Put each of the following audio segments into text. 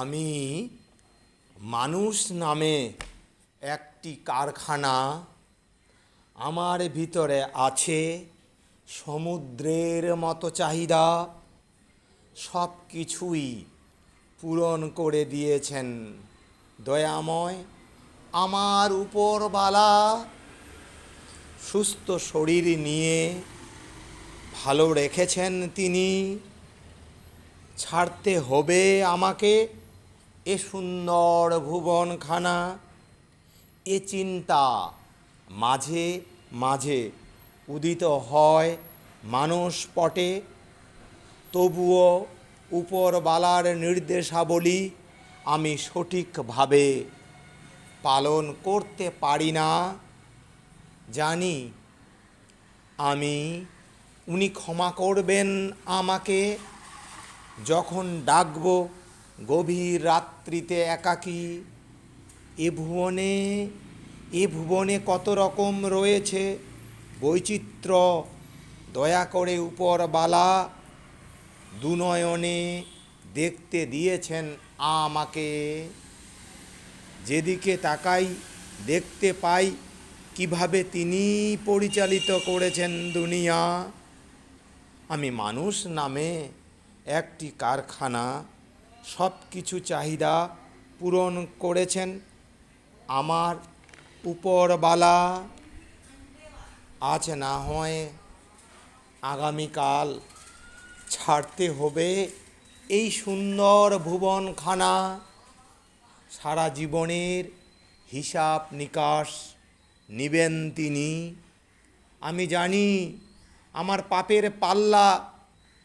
আমি মানুষ নামে একটি কারখানা আমার ভিতরে আছে সমুদ্রের মতো চাহিদা। সব কিছুই পূরণ করে দিয়েছেন দয়াময় আমার উপরবালা সুস্থ শরীর নিয়ে ভালো রেখেছেন তিনি। ছাড়তে হবে আমাকে। এ সুন্দর ভুবনখানা, এ চিন্তা মাঝে মাঝে উদিত হয় মানুষ পটে। তবুও উপরবালার নির্দেশাবলী আমি সঠিকভাবে পালন করতে পারি না। জানি আমি, উনি ক্ষমা করবেন আমাকে, যখন ডাকব গভীর রাত্রিতে একাকী। এ ভুবনে এ ভুবনে কত রকম রয়েছে বৈচিত্র্য দয়া করে উপরবালা দুনয়নে দেখতে দিয়েছেন আমাকে। যেদিকে তাকাই, দেখতে পাই কীভাবে তিনি পরিচালিত করেছেন দুনিয়া। আমি মানুষ নামে একটি কারখানা সব কিছু চাহিদা পূরণ করেছেন আমার উপরবালা। আজ না হয় আগামীকাল ছাড়তে হবে এই সুন্দর ভুবনখানা। সারা জীবনের হিসাব নিকাশ নিবেন তিনি। আমি জানি আমার পাপের পাল্লা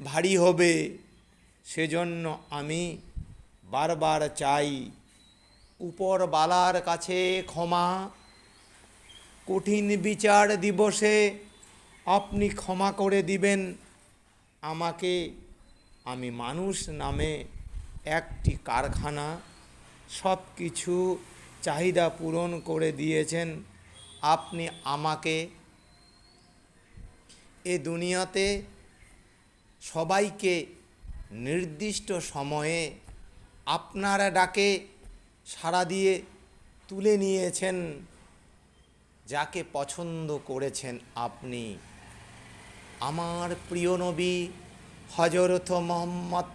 ভারী হবে, সেজন্য আমি বারবার চাই উপরবালার কাছে ক্ষমা। কঠিন বিচার দিবসে আপনি ক্ষমা করে দিবেন। আমাকে, আমি মানুষ নামে একটি কারখানা সব কিছু চাহিদা পূরণ করে দিয়েছেন। আপনি আমাকে, এ দুনিয়াতে সবাইকে নির্দিষ্ট সময়ে আপনারা ডাকে সাড়া দিয়ে তুলে নিয়েছেন যাকে পছন্দ করেছেন আপনি। আমার প্রিয় নবী হজরত মোহাম্মদ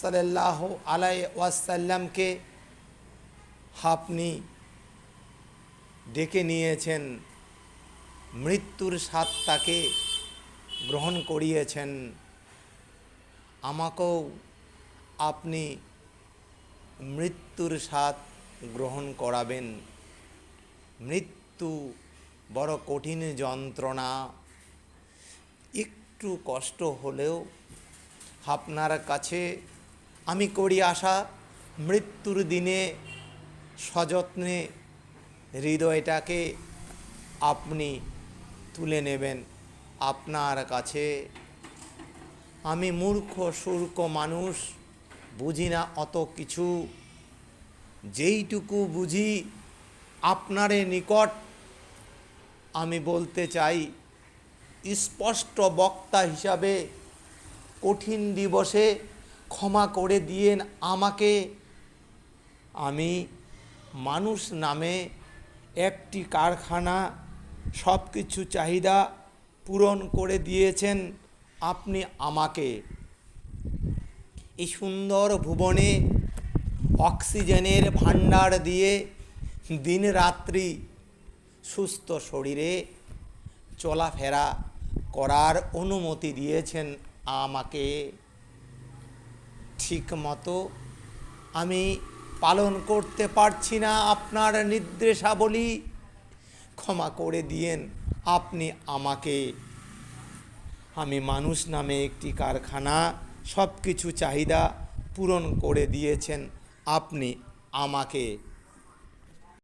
সাল্লাহ আলাই ওয়াসাল্লামকে আপনি ডেকে নিয়েছেন, মৃত্যুর স্বাদ তাকে গ্রহণ করিয়েছেন। আমাকেও আপনি মৃত্যুর স্বাদ গ্রহণ করাবেন। মৃত্যু বড় কঠিন যন্ত্রণা। একটু কষ্ট হলেও আপনার কাছে আমি করি আশা, মৃত্যুর দিনে সযত্নে হৃদয়টাকে আপনি তুলে নেবেন। আপনার কাছে আমি মূর্খ, সূর্খ মানুষ বুঝি না অত কিছু। যেইটুকু বুঝি আপনারে নিকট, আমি বলতে চাই, স্পষ্ট বক্তা হিসাবে কঠিন দিবসে ক্ষমা করে দিয়েন আমাকে। আমি মানুষ নামে একটি কারখানা সব কিছু চাহিদা পূরণ করে দিয়েছেন আপনি আমাকে। এই সুন্দর ভুবনে অক্সিজেনের ভাণ্ডার দিয়ে দিন রাত্রি সুস্থ শরীরে চলাফেরা করার অনুমতি দিয়েছেন আমাকে। ঠিক মতো আমি পালন করতে পারছি না আপনার নির্দেশাবলী। ক্ষমা করে দিয়েন আপনি আমাকে। আমি মানুষ নামে একটি কারখানা সব কিছু চাহিদা পূরণ করে দিয়েছেন। আপনি আমাকে